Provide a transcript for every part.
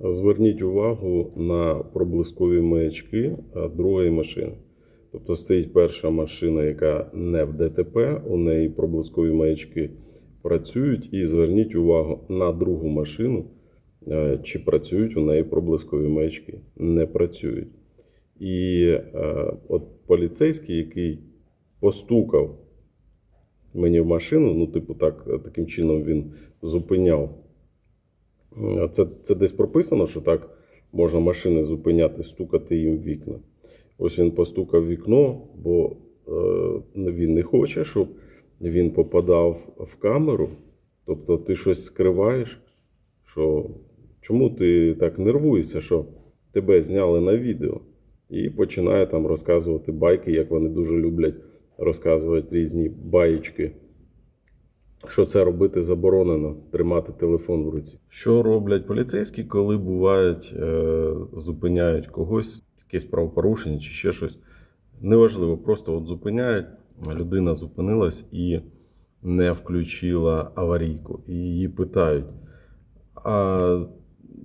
Зверніть увагу на проблискові маячки другої машини. Тобто стоїть перша машина, яка не в ДТП, у неї проблискові маячки працюють, і зверніть увагу на другу машину, е, чи працюють у неї проблискові маячки. Не працюють. І е, от поліцейський, який постукав мені в машину, ну, типу, так, таким чином він зупиняв. Е, Це, це десь прописано, що так можна машини зупиняти, стукати їм в вікна. Ось він постукав в вікно, бо е, він не хоче, щоб він попадав в камеру. Тобто ти щось скриваєш, що чому ти так нервуєшся, що тебе зняли на відео, і починає там розказувати байки, як вони дуже люблять розказувати різні баєчки. Що це робити заборонено, тримати телефон в руці. Що роблять поліцейські, коли бувають, е, зупиняють когось, якесь правопорушення чи ще щось. Неважливо, просто от зупиняють, людина зупинилась і не включила аварійку. І її питають: а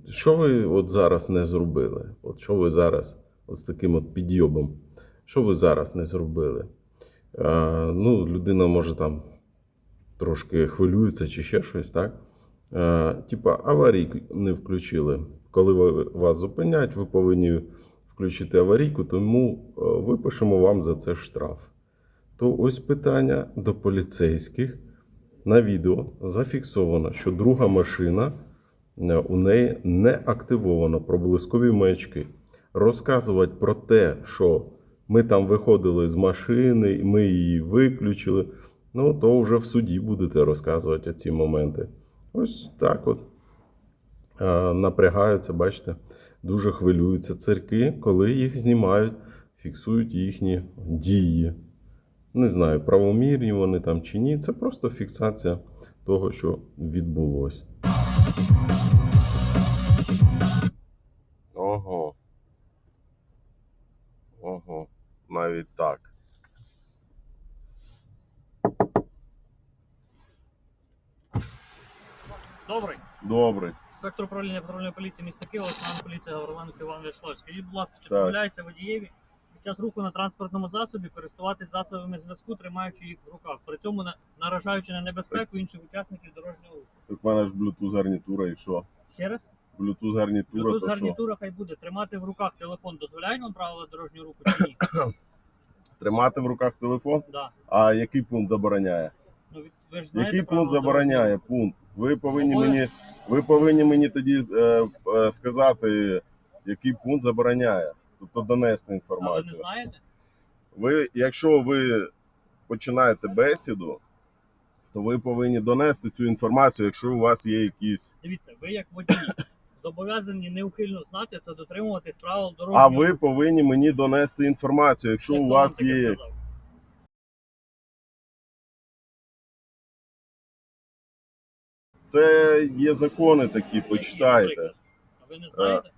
що ви от зараз не зробили? От що ви зараз, от з таким от підйобом, що ви зараз не зробили? А, ну, людина може там трошки хвилюється чи ще щось, так? Е, типа аварійку не включили. Коли вас зупинять, ви повинні включити аварійку, тому е, випишемо вам за це штраф. То ось питання до поліцейських. На відео зафіксовано, що друга машина е, у неї не активовано проблискові маячки. Розказувати про те, що ми там виходили з машини, ми її виключили. Ну, то вже в суді будете розказувати ці моменти. Ось так от напрягаються, бачите, дуже хвилюються церкви, коли їх знімають, фіксують їхні дії. Не знаю, правомірні вони там чи ні. Це просто фіксація того, що відбулося. Ого. Ого. Навіть так. Добрий. Добре. Інспектор управління патрульної поліції міста Києва, лейтенант поліції Гавриленко Іван Вячеславович. Скажіть, будь ласка, чи дозволяється водієві під час руху на транспортному засобі користуватись засобами зв'язку, тримаючи їх в руках, при цьому наражаючи на небезпеку інших учасників дорожнього руху? Так в мене ж Bluetooth гарнітура і що? Ще раз, Bluetooth гарнітура, Bluetooth гарнітура хай буде. Тримати в руках телефон дозволяє вам правила дорожнього руху чи ні? Тримати в руках телефон? Да. А який пункт забороняє? Ну, ви- ви ж знаєте Який правила пункт забороняє? дорожнього Пункт. Ви повинні Обов'язково. мені, ви повинні мені тоді е, е, сказати, який пункт забороняє. Тобто донести руху? А ви не інформацію. знаєте? Ви, якщо ви починаєте бесіду, то ви повинні донести цю інформацію, якщо у вас є якісь. Дивіться, ви як водій зобов'язані неухильно знати та дотримуватись правил А ви повинні мені донести інформацію, якщо у вас є. сказав? Це є закони такі, почитайте. А ви не знаєте,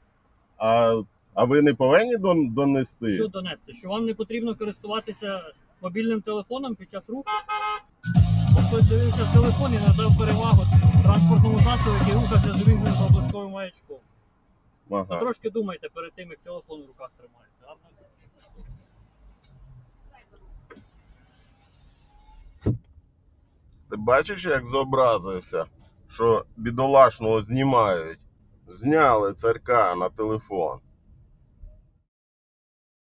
А, а ви не повинні дон- донести? що донести? Що вам не потрібно користуватися мобільним телефоном під час руху? Бо хтось дивився в телефон і надав перевагу транспортному засобу, який рухався з вимкненим проблисковим маячком. Ага. трошки думайте перед тим, як телефон в руках тримаєте. гарно? Ти бачиш, як зобразився, що бідолашного знімають. Зняли царка на телефон.